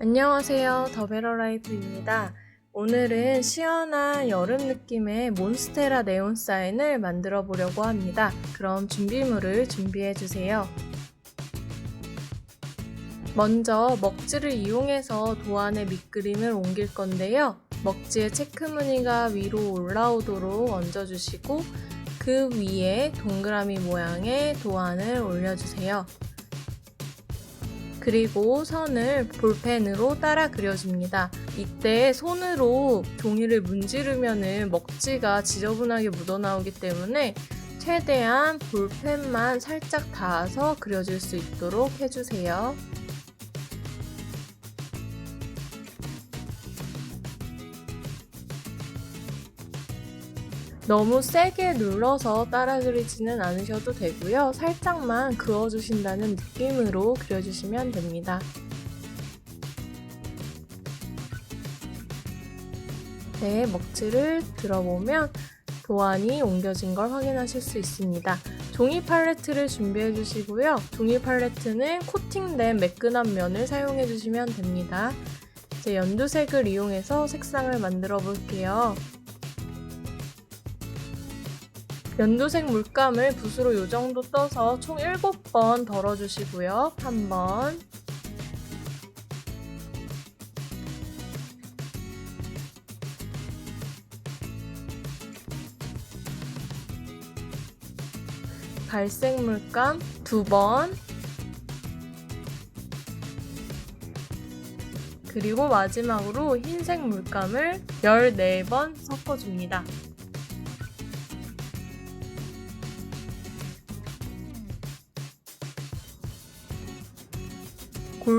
안녕하세요. 더베러라이프입니다. 오늘은 시원한 여름 느낌의 몬스테라 네온 사인을 만들어 보려고 합니다. 그럼 준비물을 준비해 주세요. 먼저 먹지를 이용해서 도안의 밑그림을 옮길 건데요. 먹지의 체크무늬가 위로 올라오도록 얹어주시고 그 위에 동그라미 모양의 도안을 올려주세요. 그리고 선을 볼펜으로 따라 그려줍니다. 이때 손으로 종이를 문지르면 먹지가 지저분하게 묻어나오기 때문에 최대한 볼펜만 살짝 닿아서 그려줄 수 있도록 해주세요. 너무 세게 눌러서 따라 그리지는 않으셔도 되고요. 살짝만 그어주신다는 느낌으로 그려주시면 됩니다. 네, 먹지를 들어보면 도안이 옮겨진 걸 확인하실 수 있습니다. 종이 팔레트를 준비해 주시고요. 종이 팔레트는 코팅된 매끈한 면을 사용해 주시면 됩니다. 이제 연두색을 이용해서 색상을 만들어 볼게요. 연두색 물감을 붓으로 이 정도 떠서 총 7번 덜어주시고요. 한 번, 갈색 물감 두 번, 그리고 마지막으로 흰색 물감을 14번 섞어줍니다.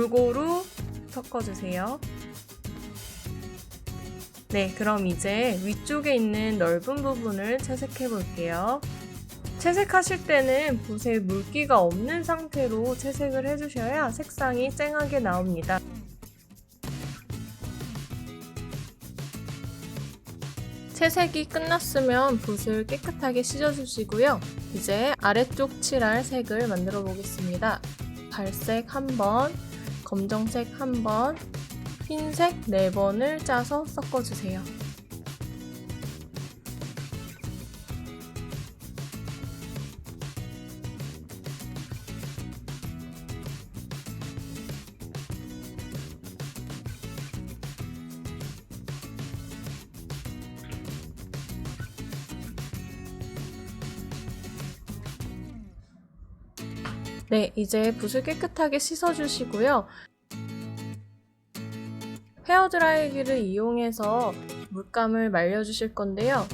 골고루 섞어주세요. 네, 그럼 이제 위쪽에 있는 넓은 부분을 채색해 볼게요. 채색하실 때는 붓에 물기가 없는 상태로 채색을 해주셔야 색상이 쨍하게 나옵니다. 채색이 끝났으면 붓을 깨끗하게 씻어주시고요. 이제 아래쪽 칠할 색을 만들어 보겠습니다. 갈색 한 번, 검정색 한 번, 흰색 네 번을 짜서 섞어주세요. 네, 이제 붓을 깨끗하게 씻어주시고요. 헤어드라이기를 이용해서 물감을 말려주실 건데요.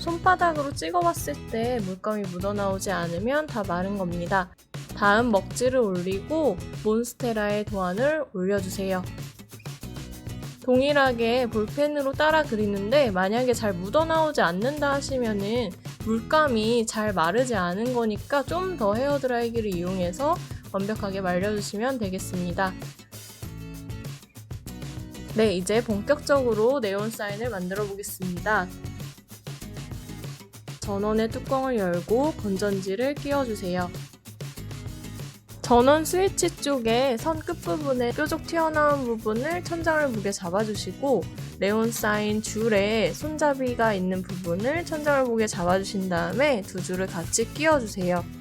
손바닥으로 찍어봤을 때 물감이 묻어나오지 않으면 다 마른 겁니다. 다음 먹지를 올리고 몬스테라의 도안을 올려주세요. 동일하게 볼펜으로 따라 그리는데 만약에 잘 묻어나오지 않는다 하시면은 물감이 잘 마르지 않은 거니까 좀 더 헤어드라이기를 이용해서 완벽하게 말려주시면 되겠습니다. 네, 이제 본격적으로 네온 사인을 만들어 보겠습니다. 전원의 뚜껑을 열고 건전지를 끼워주세요. 전원 스위치 쪽에 선 끝부분에 뾰족 튀어나온 부분을 천장을 무게 잡아주시고 네온 사인 줄에 손잡이가 있는 부분을 천장을 무게 잡아주신 다음에 두 줄을 같이 끼워주세요.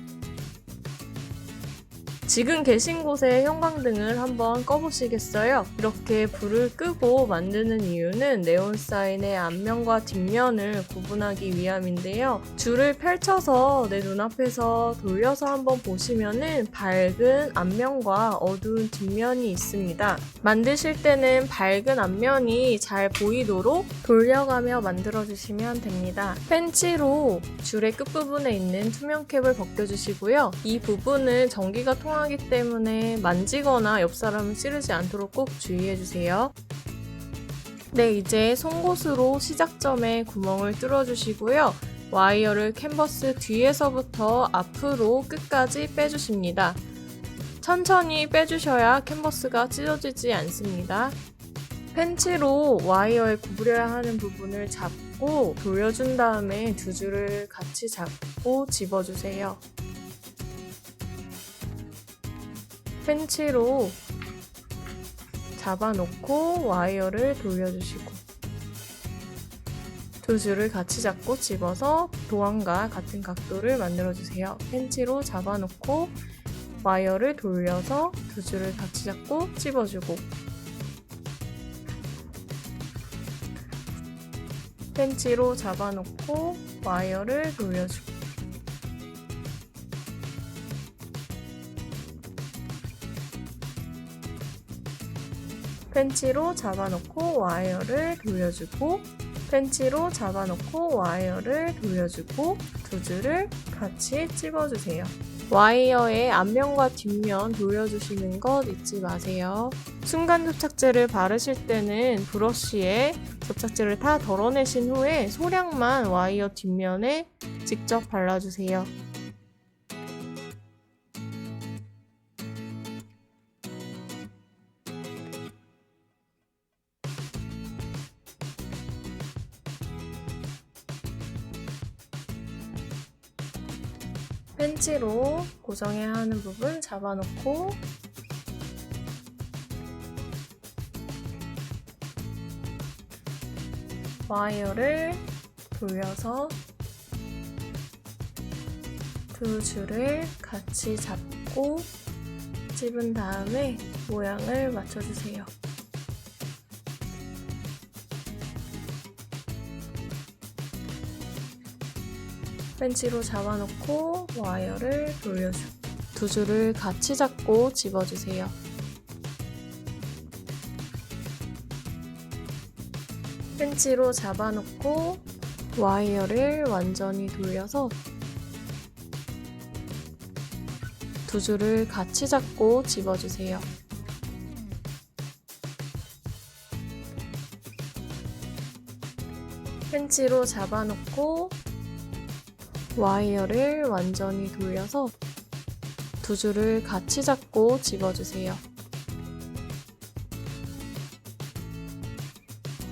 지금 계신 곳에 형광등을 한번 꺼보시겠어요? 이렇게 불을 끄고 만드는 이유는 네온 사인의 앞면과 뒷면을 구분하기 위함인데요. 줄을 펼쳐서 내 눈앞에서 돌려서 한번 보시면은 밝은 앞면과 어두운 뒷면이 있습니다. 만드실 때는 밝은 앞면이 잘 보이도록 돌려가며 만들어주시면 됩니다. 펜치로 줄의 끝부분에 있는 투명 캡을 벗겨주시고요. 이 부분은 전기가 통하기 때문에 만지거나 옆 사람을 찌르지 않도록 꼭 주의해주세요. 네, 이제 송곳으로 시작점에 구멍을 뚫어주시고요. 와이어를 캔버스 뒤에서부터 앞으로 끝까지 빼주십니다. 천천히 빼주셔야 캔버스가 찢어지지 않습니다. 펜치로 와이어에 구부려야 하는 부분을 잡고 돌려준 다음에 두 줄을 같이 잡고 집어주세요. 펜치로 잡아놓고 와이어를 돌려주시고 두 줄을 같이 잡고 집어서 도안과 같은 각도를 만들어주세요. 펜치로 잡아놓고 와이어를 돌려서 두 줄을 같이 잡고 찝어주고 펜치로 잡아놓고 와이어를 돌려주고 펜치로 잡아놓고 와이어를 돌려주고 펜치로 잡아놓고 와이어를 돌려주고 두 줄을 같이 찝어주세요. 와이어의 앞면과 뒷면 돌려주시는 것 잊지 마세요. 순간 접착제를 바르실 때는 브러쉬에 접착제를 다 덜어내신 후에 소량만 와이어 뒷면에 직접 발라주세요. 펜치로 고정해야 하는 부분 잡아놓고 와이어를 돌려서 두 줄을 같이 잡고 찝은 다음에 모양을 맞춰주세요. 펜치로 잡아놓고 와이어를 돌려주고 두 줄을 같이 잡고 집어주세요. 펜치로 잡아놓고 와이어를 완전히 돌려서 두 줄을 같이 잡고 집어주세요. 펜치로 잡아놓고 와이어를 완전히 돌려서 두 줄을 같이 잡고 집어주세요.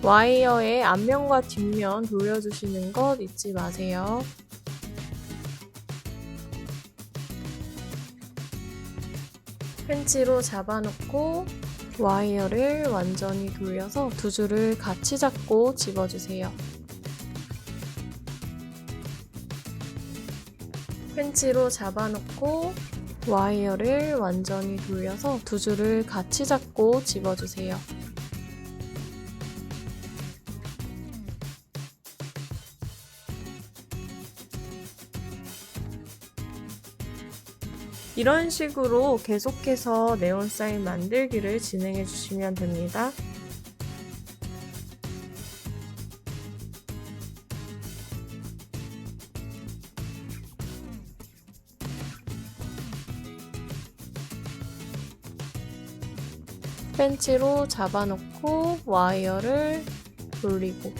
와이어의 앞면과 뒷면 돌려주시는 것 잊지 마세요. 펜치로 잡아놓고 와이어를 완전히 돌려서 두 줄을 같이 잡고 집어주세요. 펜치로 잡아놓고 와이어를 완전히 돌려서 두 줄을 같이 잡고 집어주세요. 이런 식으로 계속해서 네온 사인 만들기를 진행해 주시면 됩니다. 펜치로 잡아놓고 와이어를 돌리고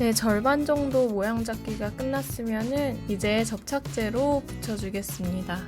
네, 절반 정도 모양 잡기가 끝났으면은 이제 접착제로 붙여주겠습니다.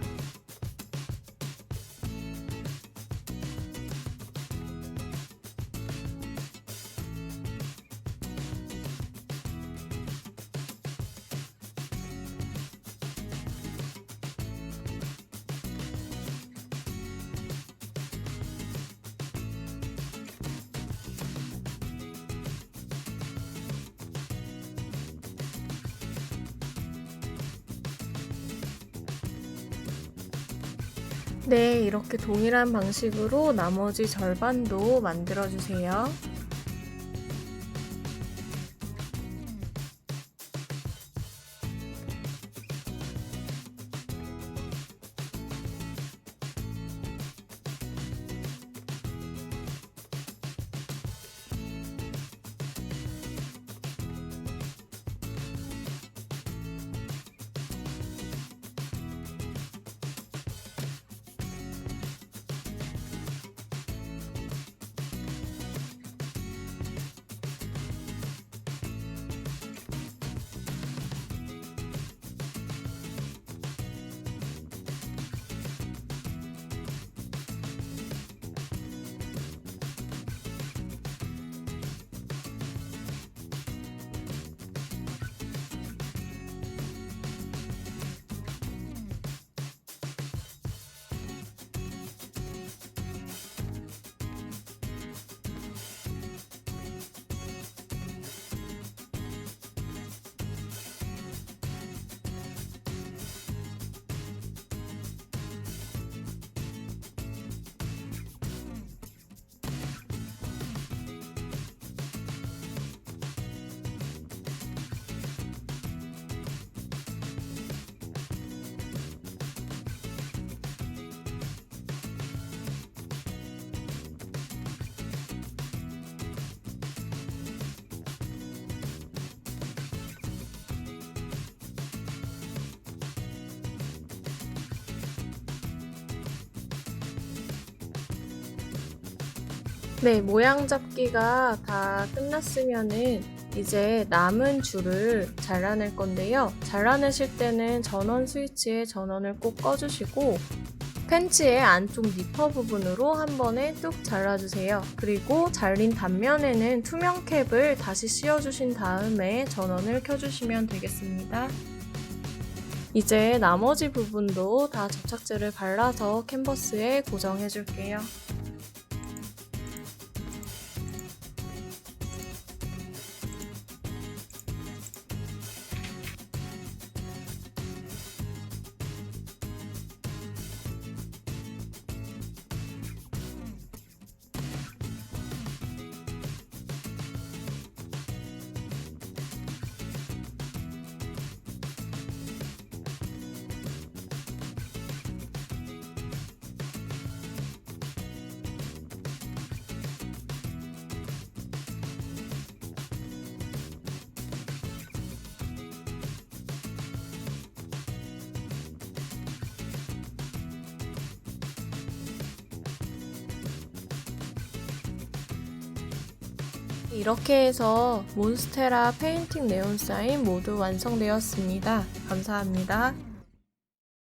네, 이렇게 동일한 방식으로 나머지 절반도 만들어주세요. 네, 모양 잡기가 다 끝났으면은 이제 남은 줄을 잘라낼 건데요. 잘라내실 때는 전원 스위치에 전원을 꼭 꺼주시고 팬츠의 안쪽 니퍼 부분으로 한 번에 뚝 잘라주세요. 그리고 잘린 단면에는 투명 캡을 다시 씌워주신 다음에 전원을 켜주시면 되겠습니다. 이제 나머지 부분도 다 접착제를 발라서 캔버스에 고정해줄게요. 이렇게 해서 몬스테라 페인팅 네온 사인 모두 완성되었습니다. 감사합니다.